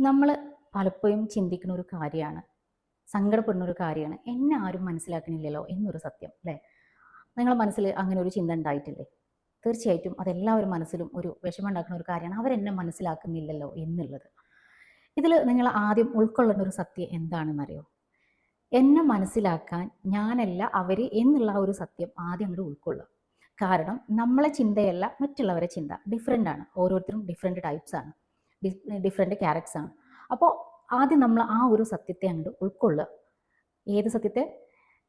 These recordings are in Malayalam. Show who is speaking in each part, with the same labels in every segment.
Speaker 1: നമ്മൾ പലപ്പോഴും ചിന്തിക്കുന്ന ഒരു കാര്യമാണ്. സങ്കടപ്പെടുന്ന ഒരു കാര്യമാണ്. എന്നെ ആരും മനസ്സിലാക്കണില്ലല്ലോ എന്നൊരു സത്യം അല്ലേ? നിങ്ങളുടെ മനസ്സിൽ അങ്ങനെ ഒരു ചിന്ത ഉണ്ടായിട്ടില്ലേ? തീർച്ചയായിട്ടും അതെല്ലാവരും മനസ്സിലും ഒരു വിഷമം ഉണ്ടാക്കുന്ന ഒരു കാര്യമാണ്. അവരെന്നെ മനസ്സിലാക്കുന്നില്ലല്ലോ എന്നുള്ളത്. ഇതിൽ നിങ്ങൾ ആദ്യം ഉൾക്കൊള്ളുന്ന ഒരു സത്യം എന്താണെന്നറിയോ? എന്നെ മനസ്സിലാക്കാൻ ഞാനല്ല അവർ എന്നുള്ള ഒരു സത്യം ആദ്യം അങ്ങോട്ട് ഉൾക്കൊള്ളുക. കാരണം നമ്മളെ ചിന്തയല്ല മറ്റുള്ളവരെ ചിന്ത. ഡിഫറെന്റ് ആണ്. ഓരോരുത്തരും ഡിഫറെന്റ് ടൈപ്സ് ആണ്. ഡിഫറെന്റ് ക്യാരക്ടർസ് ആണ്. അപ്പോൾ ആദ്യം നമ്മൾ ആ ഒരു സത്യത്തെ അങ്ങോട്ട് ഉൾക്കൊള്ളുക. ഏത് സത്യത്തെ?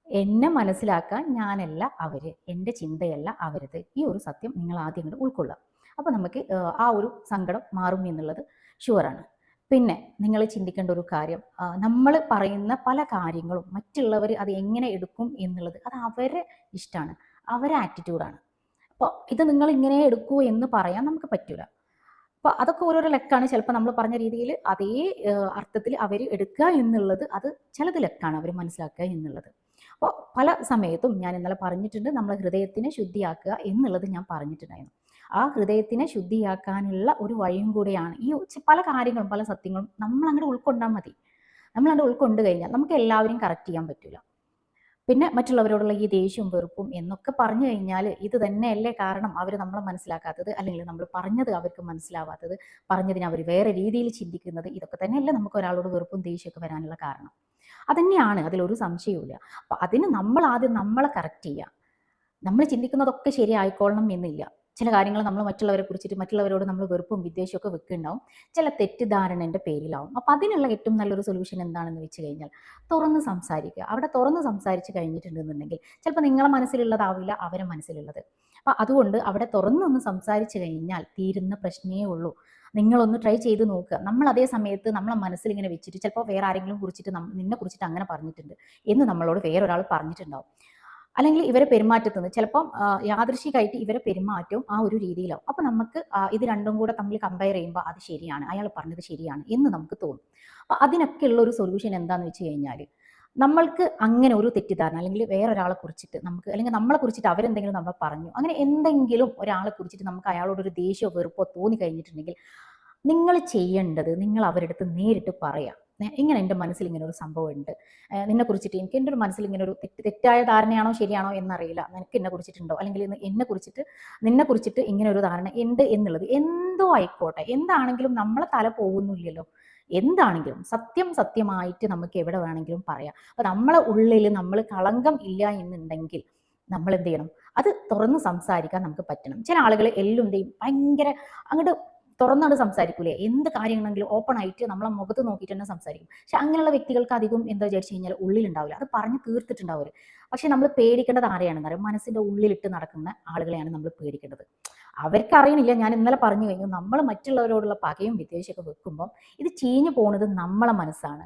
Speaker 1: എന്നെ മനസ്സിലാക്കാൻ ഞാനല്ല അവർ എന്റെ ചിന്തയല്ല അവരത്. ഈ ഒരു സത്യം നിങ്ങൾ ആദ്യം അങ്ങോട്ട് ഉൾക്കൊള്ളുക. അപ്പോൾ നമുക്ക് ആ ഒരു സങ്കടം മാറും എന്നുള്ളത് ഷുവറാണ് പിന്നെ നിങ്ങൾ ചിന്തിക്കേണ്ട ഒരു കാര്യം നമ്മൾ പറയുന്ന പല കാര്യങ്ങളും മറ്റുള്ളവർ അത് എങ്ങനെ എടുക്കും എന്നുള്ളത് അത് അവരെ ഇഷ്ടമാണ് അവരെ ആറ്റിറ്റ്യൂഡാണ് അപ്പോൾ ഇത് നിങ്ങൾ ഇങ്ങനെ എടുക്കൂ എന്ന് പറയാൻ നമുക്ക് പറ്റൂല. അപ്പോൾ അതൊക്കെ ഓരോരോ ലെക്കാണ്. ചിലപ്പോൾ നമ്മൾ പറഞ്ഞ രീതിയിൽ അതേ അർത്ഥത്തിൽ അവർ എടുക്കുക എന്നുള്ളത് അത് ചിലത് ലെക്കാണ് അവർ മനസ്സിലാക്കുക എന്നുള്ളത്. അപ്പോൾ പല സമയത്തും ഞാൻ ഇന്നലെ പറഞ്ഞിട്ടുണ്ട് നമ്മളെ ഹൃദയത്തിനെ ശുദ്ധിയാക്കുക എന്നുള്ളത് ഞാൻ പറഞ്ഞിട്ടുണ്ടായിരുന്നു. ആ ഹൃദയത്തിനെ ശുദ്ധിയാക്കാനുള്ള ഒരു വഴിയും കൂടിയാണ് ഈ പല കാര്യങ്ങളും പല സത്യങ്ങളും നമ്മൾ ഉൾക്കൊണ്ടാൽ മതി. നമ്മൾ അങ്ങോട്ട് ഉൾക്കൊണ്ട് കഴിഞ്ഞാൽ നമുക്ക് എല്ലാവരും കറക്റ്റ് ചെയ്യാൻ പറ്റില്ല പിന്നെ മറ്റുള്ളവരോടുള്ള ഈ ദേഷ്യവും വെറുപ്പും എന്നൊക്കെ പറഞ്ഞു കഴിഞ്ഞാൽ ഇത് തന്നെയല്ലേ കാരണം അവർ നമ്മളെ മനസ്സിലാക്കാത്തത് അല്ലെങ്കിൽ നമ്മൾ പറഞ്ഞത് അവർക്ക് മനസ്സിലാവാത്തത് പറഞ്ഞതിന് അവർ വേറെ രീതിയിൽ ചിന്തിക്കുന്നത് ഇതൊക്കെ തന്നെയല്ലേ നമുക്ക് ഒരാളോട് വെറുപ്പും ദേഷ്യമൊക്കെ വരാനുള്ള കാരണം. അതന്നെയാണ് അതിലൊരു സംശയവുമില്ല. അപ്പം അതിന് നമ്മൾ ആദ്യം നമ്മളെ കറക്റ്റ് ചെയ്യുക നമ്മൾ ചിന്തിക്കുന്നതൊക്കെ ശരിയായിക്കോളണം എന്നില്ല. ചില കാര്യങ്ങൾ നമ്മൾ മറ്റുള്ളവരെ കുറിച്ചിട്ട് മറ്റുള്ളവരോട് നമ്മൾ വെറുപ്പും വിദ്വേഷവും ഒക്കെ വെക്കുന്നുണ്ടാവും. ചില തെറ്റിദ്ധാരണന്റെ പേരിലാവും. അപ്പോൾ അതിനുള്ള ഏറ്റവും നല്ലൊരു സൊല്യൂഷൻ എന്താണെന്ന് വെച്ച് കഴിഞ്ഞാൽ തുറന്ന് സംസാരിക്കുക. അവിടെ തുറന്ന് സംസാരിച്ച് കഴിഞ്ഞിട്ടുണ്ടെന്നുണ്ടെങ്കിൽ ചിലപ്പോൾ നിങ്ങളെ മനസ്സിലുള്ളതാവില്ല അവരെ മനസ്സിലുള്ളത്. അപ്പോൾ അതുകൊണ്ട് അവിടെ തുറന്നൊന്ന് സംസാരിച്ചു കഴിഞ്ഞാൽ തീരുന്ന പ്രശ്നമേ ഉള്ളൂ. നിങ്ങളൊന്ന് ട്രൈ ചെയ്ത് നോക്കുക. നമ്മൾ അതേ സമയത്ത് നമ്മളെ മനസ്സിൽ ഇങ്ങനെ വെച്ചിട്ട് ചിലപ്പോൾ വേറെ ആരെങ്കിലും കുറിച്ചിട്ട് നിന്നെ കുറിച്ചിട്ട് അങ്ങനെ പറഞ്ഞിട്ടുണ്ട് എന്ന് നമ്മളോട് വേറൊരാൾ പറഞ്ഞിട്ടുണ്ടാവും. അല്ലെങ്കിൽ ഇവരെ പെരുമാറ്റത്തുനിന്ന് ചിലപ്പം യാദൃശികമായിട്ട് ഇവരെ പെരുമാറ്റവും ആ ഒരു രീതിയിലാവും. അപ്പോൾ നമുക്ക് ഇത് രണ്ടും കൂടെ തമ്മിൽ കമ്പയർ ചെയ്യുമ്പോൾ അത് ശരിയാണ് അയാൾ പറഞ്ഞത് ശരിയാണ് എന്ന് നമുക്ക് തോന്നും. അപ്പോൾ അതിനൊക്കെ ഉള്ള ഒരു സൊല്യൂഷൻ എന്താണെന്ന് വെച്ച് കഴിഞ്ഞാൽ നമ്മൾക്ക് അങ്ങനെ ഒരു തെറ്റിദ്ധാരണ അല്ലെങ്കിൽ വേറൊരാളെ കുറിച്ചിട്ട് നമുക്ക് അല്ലെങ്കിൽ നമ്മളെ കുറിച്ചിട്ട് അവരെന്തെങ്കിലും നമ്മൾ പറഞ്ഞു അങ്ങനെ എന്തെങ്കിലും ഒരാളെ കുറിച്ചിട്ട് നമുക്ക് അയാളോടൊരു ദേഷ്യമോ വെറുപ്പോ തോന്നി കഴിഞ്ഞിട്ടുണ്ടെങ്കിൽ നിങ്ങൾ ചെയ്യേണ്ടത് നിങ്ങൾ അവരുടെ അടുത്ത് നേരിട്ട് പറയാം. "ഏ, ഇങ്ങനെ എന്റെ മനസ്സിൽ ഇങ്ങനെ ഒരു സംഭവം ഉണ്ട് നിന്നെ കുറിച്ചിട്ട് എനിക്ക് എന്റെ ഒരു മനസ്സിൽ ഇങ്ങനെ ഒരു തെറ്റ് തെറ്റായ ധാരണയാണോ ശരിയാണോ എന്നറിയില്ല. നിനക്ക് എന്നെ കുറിച്ചിട്ടുണ്ടോ? അല്ലെങ്കിൽ എന്നെ കുറിച്ചിട്ട് നിന്നെ കുറിച്ചിട്ട് ഇങ്ങനെ ഒരു ധാരണ ഉണ്ട് എന്നുള്ളത് എന്തോ ആയിക്കോട്ടെ. എന്താണെങ്കിലും നമ്മളെ തല പോകുന്നില്ലല്ലോ. എന്താണെങ്കിലും സത്യം സത്യമായിട്ട് നമുക്ക് എവിടെ വേണമെങ്കിലും പറയാം. അപ്പൊ നമ്മളെ ഉള്ളിൽ നമ്മൾ കളങ്കം ഇല്ല എന്നുണ്ടെങ്കിൽ നമ്മൾ എന്ത് ചെയ്യണം? അത് തുറന്ന് സംസാരിക്കാൻ നമുക്ക് പറ്റണം. ചില ആളുകൾ എല്ലാം എന്ത് ചെയ്യും ഭയങ്കര അങ്ങോട്ട് തുറന്നാണ് സംസാരിക്കൂലേ? എന്ത് കാര്യങ്ങളെങ്കിലും ഓപ്പൺ ആയിട്ട് നമ്മളെ മുഖത്ത് നോക്കിയിട്ട് തന്നെ സംസാരിക്കും. പക്ഷെ അങ്ങനെയുള്ള വ്യക്തികൾക്ക് അധികം എന്താ വിചാരിച്ചു കഴിഞ്ഞാൽ ഉള്ളിലുണ്ടാവില്ല. അത് പറഞ്ഞ് തീർത്തിട്ടുണ്ടാവും പക്ഷെ നമ്മൾ പേടിക്കേണ്ടത് ആരെയാണെന്ന് പറയും മനസ്സിന്റെ ഉള്ളിലിട്ട് നടക്കുന്ന ആളുകളെയാണ് നമ്മൾ പേടിക്കേണ്ടത്. അവർക്ക് അറിയണില്ല. ഞാൻ ഇന്നലെ പറഞ്ഞു കഴിഞ്ഞു. നമ്മൾ മറ്റുള്ളവരോടുള്ള പകയും വിദ്വേഷമൊക്കെ വെക്കുമ്പോൾ ഇത് ചീഞ്ഞു പോകുന്നത് നമ്മളെ മനസ്സാണ്.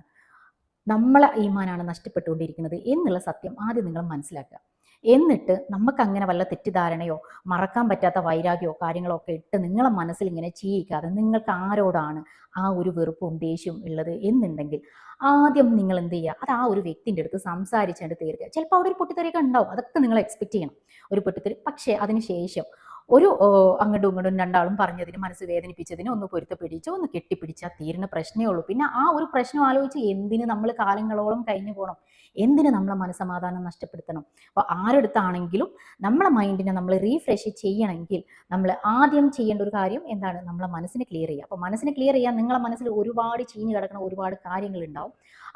Speaker 1: നമ്മളെ ഈമാനാണ് നഷ്ടപ്പെട്ടുകൊണ്ടിരിക്കുന്നത് എന്നുള്ള സത്യം ആദ്യം നിങ്ങൾ മനസ്സിലാക്കുക. എന്നിട്ട് നമുക്ക് അങ്ങനെ വല്ല തെറ്റിദ്ധാരണയോ മറക്കാൻ പറ്റാത്ത വൈരാഗ്യമോ കാര്യങ്ങളോ ഒക്കെ ഇട്ട് നിങ്ങളെ മനസ്സിൽ ഇങ്ങനെ ചെയ്യിക്കാതെ നിങ്ങൾക്ക് ആരോടാണ് ആ ഒരു വെറുപ്പും ദേഷ്യവും ഉള്ളത് എന്നുണ്ടെങ്കിൽ ആദ്യം നിങ്ങൾ എന്ത് ചെയ്യുക? അത് ആ ഒരു വ്യക്തിന്റെ അടുത്ത് സംസാരിച്ചുകൊണ്ട് തീർക്കുക. ചിലപ്പോൾ അവിടെ ഒരു പൊട്ടിത്തെറിയൊക്കെ ഉണ്ടാവും. അതൊക്കെ നിങ്ങൾ എക്സ്പെക്ട് ചെയ്യണം. ഒരു പൊട്ടിത്തെറി. പക്ഷേ അതിന് ശേഷം ഒരു അങ്ങോട്ടും ഇങ്ങോട്ടും രണ്ടാളും പറഞ്ഞതിന് മനസ്സ് വേദനിപ്പിച്ചതിന് ഒന്ന് പൊരുത്തപ്പെടിച്ചോ ഒന്ന് കെട്ടിപ്പിടിച്ചാൽ തീരുന്ന പ്രശ്നമേ ഉള്ളൂ. പിന്നെ ആ ഒരു പ്രശ്നം ആലോചിച്ച് എന്തിന് നമ്മൾ കാലങ്ങളോളം കഴിഞ്ഞു പോകണം എന്തിന് നമ്മളെ മനസ്സമാധാനം നഷ്ടപ്പെടുത്തണം? അപ്പോൾ ആരെടുത്താണെങ്കിലും നമ്മളെ മൈൻഡിനെ നമ്മൾ റീഫ്രഷ് ചെയ്യണമെങ്കിൽ നമ്മൾ ആദ്യം ചെയ്യേണ്ട ഒരു കാര്യം എന്താണ്? നമ്മളെ മനസ്സിനെ ക്ലിയർ ചെയ്യുക. അപ്പോൾ മനസ്സിനെ ക്ലിയർ ചെയ്യാൻ നിങ്ങളെ മനസ്സിൽ ഒരുപാട് ചീഞ്ഞ് കിടക്കുന്ന ഒരുപാട് കാര്യങ്ങൾ ഉണ്ടാവും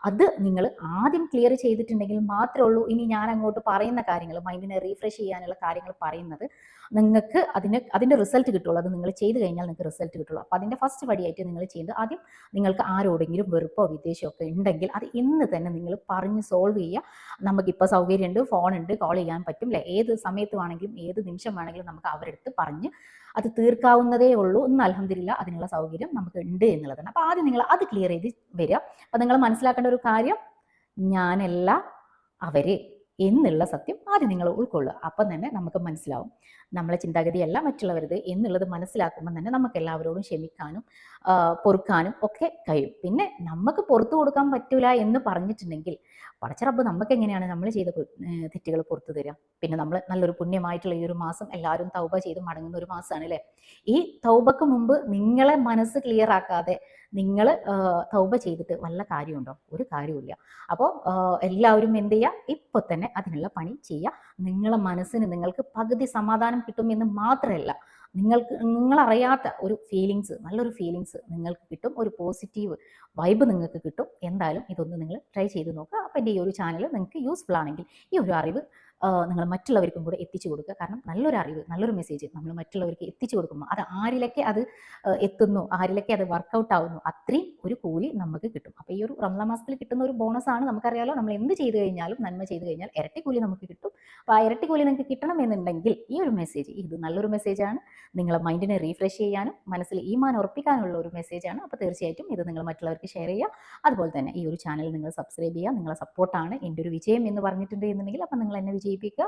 Speaker 1: അത് നിങ്ങൾ ആദ്യം ക്ലിയർ ചെയ്തിട്ടുണ്ടെങ്കിൽ മാത്രമേ ഉള്ളൂ ഇനി ഞാൻ അങ്ങോട്ട് പറയുന്ന കാര്യങ്ങൾ മൈൻഡിനെ റീഫ്രഷ് ചെയ്യാനുള്ള കാര്യങ്ങൾ പറയുന്നത്. നിങ്ങൾക്ക് അതിന് അതിന്റെ റിസൾട്ട് കിട്ടുള്ളൂ. അത് നിങ്ങൾ ചെയ്ത് കഴിഞ്ഞാൽ നിങ്ങൾക്ക് റിസൾട്ട് കിട്ടുള്ളൂ. അപ്പോൾ അതിന്റെ ഫസ്റ്റ് പടിയായിട്ട് നിങ്ങൾ ചെയ്യേണ്ടത് ആദ്യം നിങ്ങൾക്ക് ആരോടെങ്കിലും വെറുപ്പോ വിദ്വേഷമോ ഒക്കെ ഉണ്ടെങ്കിൽ അത് ഇന്ന് തന്നെ നിങ്ങൾ പറഞ്ഞ് സോൾവ് ചെയ്യുക. നമുക്കിപ്പോൾ സൗകര്യമുണ്ട് ഉണ്ട് കോൾ ചെയ്യാൻ പറ്റും. അല്ലേ ഏത് സമയത്ത് വേണമെങ്കിലും ഏത് നിമിഷം വേണമെങ്കിലും നമുക്ക് അവരെടുത്ത് പറഞ്ഞ് അത് തീർക്കാവുന്നതേ ഉള്ളൂ. ഒന്ന് അലഹമില്ല അതിനുള്ള സൗകര്യം നമുക്ക് ഉണ്ട് എന്നുള്ളതാണ്. അപ്പോൾ ആദ്യം നിങ്ങൾ അത് ക്ലിയർ ചെയ്ത് വരിക. അപ്പോൾ നിങ്ങൾ മനസ്സിലാക്കേണ്ട ഒരു കാര്യം ഞാനല്ല അവർ. എന്നുള്ള സത്യം ആദ്യം നിങ്ങൾ ഉൾക്കൊള്ളുക. അപ്പം തന്നെ നമുക്ക് മനസ്സിലാവും. നമ്മളെ ചിന്താഗതിയല്ല മറ്റുള്ളവരത് എന്നുള്ളത് മനസ്സിലാക്കുമ്പോൾ തന്നെ നമുക്ക് എല്ലാവരോടും ക്ഷമിക്കാനും പൊറുക്കാനും ഒക്കെ കഴിയും. പിന്നെ നമുക്ക് പുറത്തു കൊടുക്കാൻ പറ്റൂല എന്ന് പറഞ്ഞിട്ടുണ്ടെങ്കിൽ പടച്ചറബ്ബ് നമുക്ക് എങ്ങനെയാണ് നമ്മൾ ചെയ്ത തെറ്റുകൾ പുറത്തു തരിക പിന്നെ നമ്മൾ നല്ലൊരു പുണ്യമായിട്ടുള്ള ഈ ഒരു മാസം എല്ലാവരും തൗബ ചെയ്ത് മടങ്ങുന്ന ഒരു മാസമാണ് അല്ലേ ഈ തൗബക്ക് മുമ്പ് നിങ്ങളെ മനസ്സ് ക്ലിയർ ആക്കാതെ നിങ്ങൾ തൗബ ചെയ്തിട്ട് വല്ല കാര്യമുണ്ടോ? ഒരു കാര്യമില്ല അപ്പോൾ എല്ലാവരും എന്ത് ചെയ്യുക ഇപ്പോൾ തന്നെ അതിനുള്ള പണി ചെയ്യുക നിങ്ങളെ മനസ്സിന് നിങ്ങൾക്ക് പകുതി സമാധാനം കിട്ടുമെന്ന് മാത്രമല്ല നിങ്ങൾക്ക് നിങ്ങളറിയാത്ത ഒരു ഫീലിങ്സ് നല്ലൊരു ഫീലിങ്സ് നിങ്ങൾക്ക് കിട്ടും ഒരു പോസിറ്റീവ് വൈബ് നിങ്ങൾക്ക് കിട്ടും. എന്തായാലും ഇതൊന്ന് നിങ്ങൾ ട്രൈ ചെയ്ത് നോക്കുക. അപ്പോൾ എന്റെ ഈ ഒരു ചാനൽ നിങ്ങൾക്ക് യൂസ്ഫുൾ ആണെങ്കിൽ ഈ ഒരു അറിവ് നിങ്ങൾ മറ്റുള്ളവർക്കും കൂടെ എത്തിച്ചു കൊടുക്കുക. കാരണം നല്ലൊരു അറിവ് നല്ലൊരു മെസ്സേജ് നമ്മൾ മറ്റുള്ളവർക്ക് എത്തിച്ചു കൊടുക്കുമ്പോൾ അത് ആരിലൊക്കെ അത് എത്തുന്നു ആരിലൊക്കെ അത് വർക്കൗട്ട് ആവുന്നു അത്രയും ഒരു കൂലി നമുക്ക് കിട്ടും. അപ്പോൾ ഈ ഒരു റംസാൻ മാസത്തിൽ കിട്ടുന്ന ഒരു ബോണസ് ആണ് നമുക്കറിയാലോ. നമ്മൾ എന്ത് ചെയ്തു കഴിഞ്ഞാലും നന്മ ചെയ്തു കഴിഞ്ഞാൽ ഇരട്ടി കൂലി നമുക്ക് കിട്ടും. അപ്പോൾ ആ ഇരട്ടി കൂലി നിങ്ങൾക്ക് കിട്ടണമെന്നുണ്ടെങ്കിൽ ഈ ഒരു മെസ്സേജ് ഇത് നല്ലൊരു മെസ്സേജാണ് നിങ്ങളെ മൈൻഡിനെ റീഫ്രഷ് ചെയ്യാനും മനസ്സിൽ ഈമാൻ ഉറപ്പിക്കാനുള്ള ഒരു മെസ്സേജാണ് അപ്പോൾ തീർച്ചയായിട്ടും ഇത് നിങ്ങൾ മറ്റുള്ളവർക്ക് ഷെയർ ചെയ്യുക. അതുപോലെ തന്നെ ഈ ഒരു ചാനൽ നിങ്ങൾ സബ്സ്ക്രൈബ് ചെയ്യുക. നിങ്ങളെ സപ്പോർട്ടാണ് എന്റെ ഒരു വിജയം എന്ന് പറഞ്ഞിട്ടുണ്ട് എന്നുണ്ടെങ്കിൽ അപ്പോൾ നിങ്ങൾ എന്നെ വിജയിപ്പിക്കുക.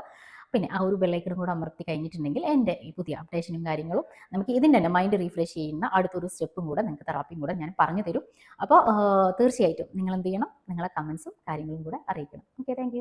Speaker 1: പിന്നെ ആ ഒരു ബെല്ലൈക്കണും കൂടെ അമർത്തി കഴിഞ്ഞിട്ടുണ്ടെങ്കിൽ എന്റെ ഈ പുതിയ അപ്ഡേഷനും കാര്യങ്ങളും നമുക്ക് ഇതിന്റെ തന്നെ മൈൻഡ് റീഫ്രഷ് ചെയ്യുന്ന അടുത്തൊരു സ്റ്റെപ്പും കൂടെ നിങ്ങൾക്ക് തെറാപ്പിയും കൂടെ ഞാൻ പറഞ്ഞു തരും. അപ്പോൾ തീർച്ചയായിട്ടും നിങ്ങൾ എന്ത് ചെയ്യണം? നിങ്ങളെ കമൻസും കാര്യങ്ങളും കൂടെ അറിയിക്കണം. Okay thank